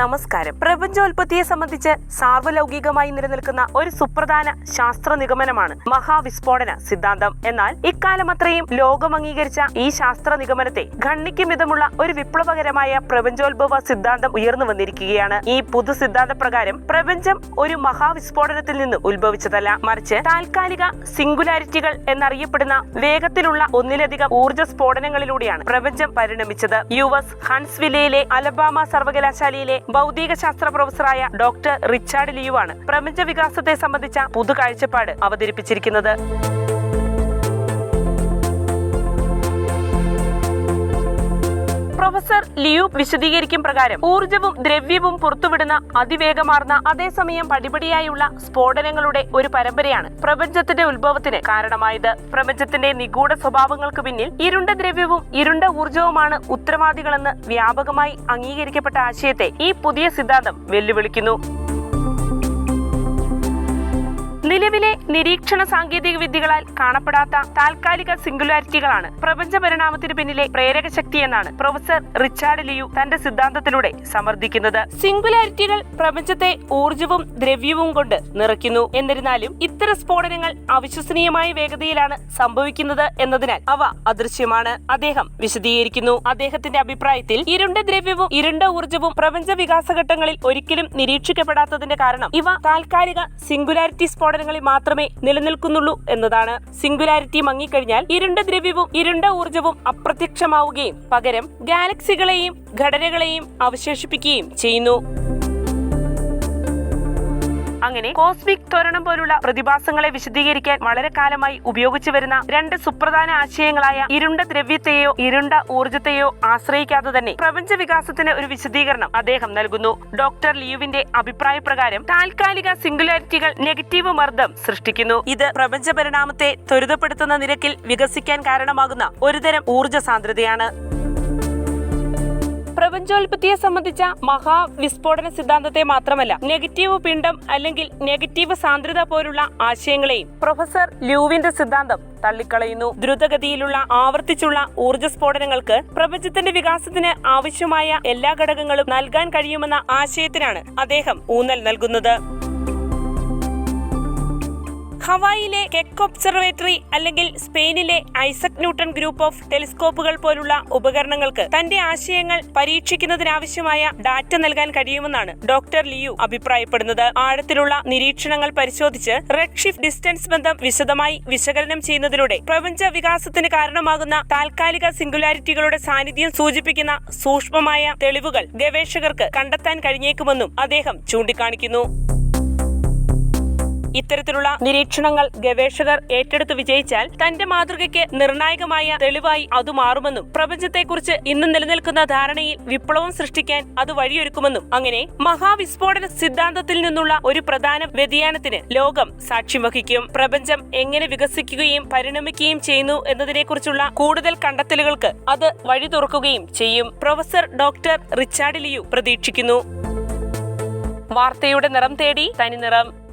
നമസ്കാരം. പ്രപഞ്ചോൽപത്തിയെ സംബന്ധിച്ച് സാർവലൗകികമായി നിലനിൽക്കുന്ന ഒരു സുപ്രധാന ശാസ്ത്ര നിഗമനമാണ് മഹാവിസ്ഫോടന സിദ്ധാന്തം. എന്നാൽ ഇക്കാലം അത്രയും ലോകം അംഗീകരിച്ച ഈ ശാസ്ത്ര നിഗമനത്തെ ഖണ്ണിക്കും വിധമുള്ള ഒരു വിപ്ലവകരമായ പ്രപഞ്ചോത്ഭവ സിദ്ധാന്തം ഉയർന്നു വന്നിരിക്കുകയാണ്. ഈ പുതു സിദ്ധാന്ത പ്രകാരം പ്രപഞ്ചം ഒരു മഹാവിസ്ഫോടനത്തിൽ നിന്ന് ഉത്ഭവിച്ചതല്ല. മറിച്ച് താൽക്കാലിക സിംഗുലാരിറ്റികൾ എന്നറിയപ്പെടുന്ന വേഗത്തിലുള്ള ഒന്നിലധികം ഊർജ സ്ഫോടനങ്ങളിലൂടെയാണ് പ്രപഞ്ചം പരിണമിച്ചത്. യു എസ് ഹൺസ്വില്ലയിലെ അലബാമ സർവകലാശാലയിലെ ഭൗതിക ശാസ്ത്ര പ്രൊഫസറായ ഡോക്ടർ റിച്ചാർഡ് ലിയുവാണ് പ്രപഞ്ച വികാസത്തെ സംബന്ധിച്ച പുതു കാഴ്ചപ്പാട് അവതരിപ്പിച്ചിരിക്കുന്നത്. പ്രൊഫസർ ലിയു വിശദീകരിക്കും പ്രകാരം ഊർജവും ദ്രവ്യവും പുറത്തുവിടുന്ന അതിവേഗമാർന്ന അതേസമയം പടിപടിയായുള്ള സ്ഫോടനങ്ങളുടെ ഒരു പരമ്പരയാണ് പ്രപഞ്ചത്തിന്റെ ഉത്ഭവത്തിന് കാരണമായത്. പ്രപഞ്ചത്തിന്റെ നിഗൂഢ സ്വഭാവങ്ങൾക്ക് പിന്നിൽ ഇരുണ്ട ദ്രവ്യവും ഇരുണ്ട ഊർജവുമാണ് ഉത്തരവാദികളെന്ന് വ്യാപകമായി അംഗീകരിക്കപ്പെട്ട ആശയത്തെ ഈ പുതിയ സിദ്ധാന്തം വെല്ലുവിളിക്കുന്നു. നിരീക്ഷണ സാങ്കേതിക വിദ്യകളാൽ കാണപ്പെടാത്ത താൽക്കാലിക സിംഗുലാരിറ്റികളാണ് പ്രപഞ്ച പരിണാമത്തിന് പിന്നിലെ പ്രേരക ശക്തി എന്നാണ് പ്രൊഫസർ റിച്ചാർഡ് ലിയു തന്റെ സിദ്ധാന്തത്തിലൂടെ സമർദ്ദിക്കുന്നത് സിംഗുലാരിറ്റികൾ പ്രപഞ്ചത്തെ ഊർജവും ദ്രവ്യവും കൊണ്ട് നിറയ്ക്കുന്നു. എന്നിരുന്നാലും ഇത്തരം സ്ഫോടനങ്ങൾ അവിശ്വസനീയമായ വേഗതയിലാണ് സംഭവിക്കുന്നത് എന്നതിനാൽ അവ അദൃശ്യമാണ്. അദ്ദേഹം വിശദീകരിക്കുന്നു. അദ്ദേഹത്തിന്റെ അഭിപ്രായത്തിൽ ഇരുണ്ട ദ്രവ്യവും ഇരുണ്ട ഊർജവും പ്രപഞ്ച വികാസഘട്ടങ്ങളിൽ ഒരിക്കലും നിരീക്ഷിക്കപ്പെടാത്തതിന്റെ കാരണം ഇവ താൽക്കാലിക സിംഗുലാരിറ്റി സ്ഫോടനങ്ങളിൽ മാത്രമേ നിലനിൽക്കുന്നുള്ളൂ എന്നതാണ്. സിംഗുലാരിറ്റി മങ്ങിക്കഴിഞ്ഞാൽ ഇരുണ്ട ദ്രവ്യവും ഇരുണ്ട ഊർജവും അപ്രത്യക്ഷമാവുകയും പകരം ഗാലക്സികളെയും ഘടനകളെയും അവശേഷിപ്പിക്കുകയും ചെയ്യുന്നു. അങ്ങനെ കോസ്മിക് ത്വരണം പോലുള്ള പ്രതിഭാസങ്ങളെ വിശദീകരിക്കാൻ വളരെ കാലമായി ഉപയോഗിച്ചു വരുന്ന രണ്ട് സുപ്രധാന ആശയങ്ങളായ ഇരുണ്ട ദ്രവ്യത്തെയോ ഇരുണ്ട ഊർജത്തെയോ ആശ്രയിക്കാതെ തന്നെ പ്രപഞ്ച വികാസത്തിന് ഒരു വിശദീകരണം അദ്ദേഹം നൽകുന്നു. ഡോക്ടർ ലിയുവിന്റെ അഭിപ്രായ പ്രകാരം താൽക്കാലിക സിംഗുലാരിറ്റികൾ നെഗറ്റീവ് മർദ്ദം സൃഷ്ടിക്കുന്നു. ഇത് പ്രപഞ്ച പരിണാമത്തെ ത്വരിതപ്പെടുത്തുന്ന നിരക്കിൽ വികസിക്കാൻ കാരണമാകുന്ന ഒരുതരം ഊർജ സാന്ദ്രതയാണ് പ്രപഞ്ചോൽപത്തിയെ സംബന്ധിച്ച മഹാവിസ്ഫോടന സിദ്ധാന്തത്തെ മാത്രമല്ല നെഗറ്റീവ് പിണ്ഡം അല്ലെങ്കിൽ നെഗറ്റീവ് സാന്ദ്രത പോലുള്ള ആശയങ്ങളെയും പ്രൊഫസർ ലൂവിന്റെ സിദ്ധാന്തം തള്ളിക്കളയുന്നു. ദ്രുതഗതിയിലുള്ള ആവർത്തിച്ചുള്ള ഊർജസ്ഫോടനങ്ങൾക്ക് പ്രപഞ്ചത്തിന്റെ വികാസത്തിന് ആവശ്യമായ എല്ലാ ഘടകങ്ങളും നൽകാൻ കഴിയുമെന്ന ആശയത്തിനാണ് അദ്ദേഹം ഊന്നൽ നൽകുന്നത്. ഹവായിലെ കെക്ക് ഒബ്സർവേറ്ററി അല്ലെങ്കിൽ സ്പെയിനിലെ ഐസക് ന്യൂട്ടൺ ഗ്രൂപ്പ് ഓഫ് ടെലിസ്കോപ്പുകൾ പോലുള്ള ഉപകരണങ്ങൾക്ക് തന്റെ ആശയങ്ങൾ പരീക്ഷിക്കുന്നതിനാവശ്യമായ ഡാറ്റ നൽകാൻ കഴിയുമെന്നാണ് ഡോക്ടർ ലിയു അഭിപ്രായപ്പെടുന്നത്. ആഴത്തിലുള്ള നിരീക്ഷണങ്ങൾ പരിശോധിച്ച് റെഡ് ഷിഫ്റ്റ് ഡിസ്റ്റൻസ് ബന്ധം വിശദമായി വിശകലനം ചെയ്യുന്നതിലൂടെ പ്രപഞ്ച വികാസത്തിന് കാരണമാകുന്ന താൽക്കാലിക സിംഗുലാരിറ്റികളുടെ സാന്നിധ്യം സൂചിപ്പിക്കുന്ന സൂക്ഷ്മമായ തെളിവുകൾ ഗവേഷകർക്ക് കണ്ടെത്താൻ കഴിഞ്ഞേക്കുമെന്നും അദ്ദേഹം ചൂണ്ടിക്കാണിക്കുന്നു. ഇത്തരത്തിലുള്ള നിരീക്ഷണങ്ങൾ ഗവേഷകർ ഏറ്റെടുത്ത് വിജയിച്ചാൽ തന്റെ മാതൃകയ്ക്ക് നിർണായകമായ തെളിവായി അത് മാറുമെന്നും പ്രപഞ്ചത്തെക്കുറിച്ച് ഇന്ന് നിലനിൽക്കുന്ന ധാരണയിൽ വിപ്ലവം സൃഷ്ടിക്കാൻ അത് വഴിയൊരുക്കുമെന്നും അങ്ങനെ മഹാവിസ്ഫോടന സിദ്ധാന്തത്തിൽ നിന്നുള്ള ഒരു പ്രധാന വ്യതിയാനത്തിന് ലോകം സാക്ഷ്യം വഹിക്കും. പ്രപഞ്ചം എങ്ങനെ വികസിക്കുകയും പരിണമിക്കുകയും ചെയ്യുന്നു എന്നതിനെക്കുറിച്ചുള്ള കൂടുതൽ കണ്ടെത്തലുകൾക്ക് അത് വഴി തുറക്കുകയും ചെയ്യും. പ്രൊഫസർ ഡോക്ടർ റിച്ചാർഡ് ലിയു പ്രതീക്ഷിക്കുന്നു. വാർത്തയുടെ നിറം തേടി തനി നിറം